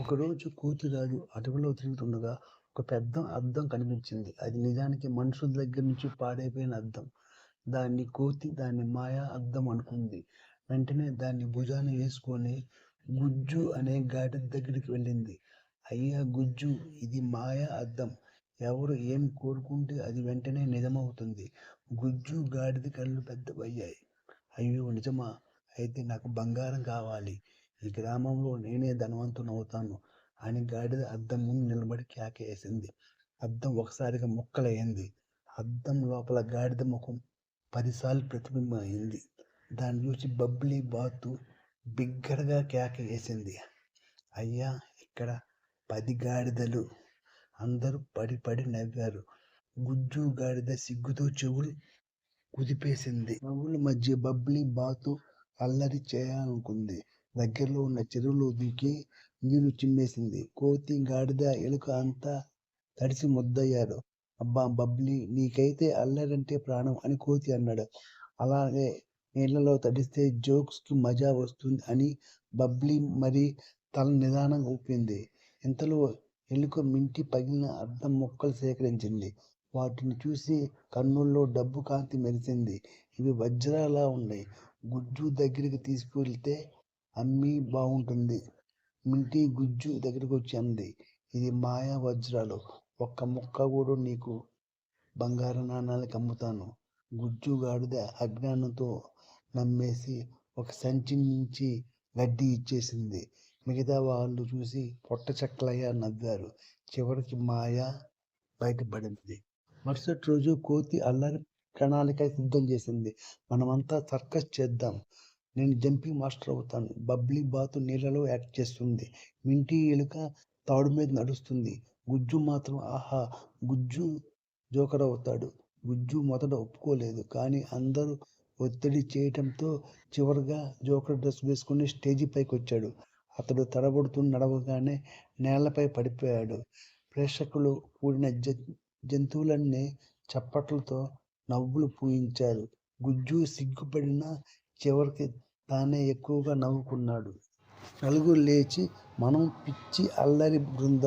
ఒకరోజు కూతురాజు అడవిలో తిరుగుతుండగా ఒక పెద్ద అద్దం కనిపించింది. అది నిజానికి మనుషుల దగ్గర నుంచి పాడైపోయిన అద్దం. దాన్ని కోతి దాన్ని మాయా అద్దం అనుకుంది. వెంటనే దాన్ని భుజాన వేసుకొని గుజ్జు అనే గాడిద దగ్గరికి వెళ్ళింది. అయ్యా గుజ్జు ఇది మాయా అద్దం. ఎవరు ఏం కోరుకుంటే అది వెంటనే నిజమవుతుంది. గుజ్జు గాడిద కళ్ళు పెద్దవయ్యాయి. అయ్యో నిజమా? అయితే నాకు బంగారం కావాలి. ఈ గ్రామంలో నేనే ధనవంతునవుతాను అని గాడిద అద్దం ముందు నిలబడి కేకేసింది. అద్దం ఒకసారిగా ముక్కలయ్యింది అద్దం లోపల గాడిద ముఖం పదిసార్లు ప్రతిబింబం అయింది. దాన్ని చూసి బబ్లీ బాతు బిగ్గరగా కేక వేసింది. అయ్యా ఇక్కడ పది గాడిదలు. అందరూ పడి పడి నవ్వారు. గుజ్జు గాడిద సిగ్గుతో చెవులు కుదిపేసింది. నవ్వుల మధ్య బబ్లీ బాతు అల్లరి చేయాలనుకుంది. దగ్గరలో ఉన్న చెరువులో దూకి నీళ్ళు చిమ్మేసింది. కోతి, గాడిద, ఎలుక అంతా తడిసి ముద్దయ్యాడు అబ్బా బబ్లీ నీకైతే అల్లరంటే ప్రాణం అని కోతి అన్నాడు. అలాగే నీళ్ళలో తడిస్తే జోక్స్కి మజా వస్తుంది అని బబ్లీ మరి తల నిదానంగా ఊపింది. ఇంతలో ఎలుక మింటి పగిలిన అద్దం ముక్కలు సేకరించింది. వాటిని చూసి కన్నుల్లో డబ్బు కాంతి మెరిసింది. ఇవి వజ్రాలా ఉన్నాయి. గుజ్జు దగ్గరికి తీసుకువెళ్తే అమ్మి బాగుంటుంది మింటి గుజ్జు దగ్గరకొచ్చి అంది. ఇది మాయా వజ్రాలు. ఒక్క ముక్క కూడా నీకు బంగారు నాణాలకి అమ్ముతాను. గుజ్జు గాడిద అజ్ఞానంతో నమ్మేసి ఒక సంచి నుంచి గడ్డి ఇచ్చేసింది. మిగతా వాళ్ళు చూసి పొట్టచెక్కలయ్య నవ్వారు. చివరికి మాయ బయటపడింది. మరుసటి రోజు కోతి అల్లరి ప్రణాళిక సిద్ధం చేసింది. మనమంతా సర్కస్ చేద్దాం. నేను జంపింగ్ మాస్టర్ అవుతాను. బబ్లీ బాతు నీళ్ళలో యాక్ట్ చేస్తుంది. మింటి ఎలుక తాడు మీద నడుస్తుంది. గుజ్జు మాత్రం ఆహా! గుజ్జు జోకర్ అవుతాడు. గుజ్జు మొదట ఒప్పుకోలేదు. కానీ అందరూ ఒత్తిడి చేయటంతో చివరిగా జోకర్ డ్రెస్ వేసుకుని స్టేజి పైకొచ్చాడు. అతడు తడబడుతూ నడవగానే నేలపై పడిపోయాడు. ప్రేక్షకులు కూడిన జ జంతువులన్నీ చప్పట్లతో నవ్వులు పూయించారు. గుజ్జు సిగ్గుపడిన చివరికి తానే ఎక్కువగా నవ్వుకున్నాడు. నలుగురు లేచి మనం పిచ్చి అల్లరి బృందం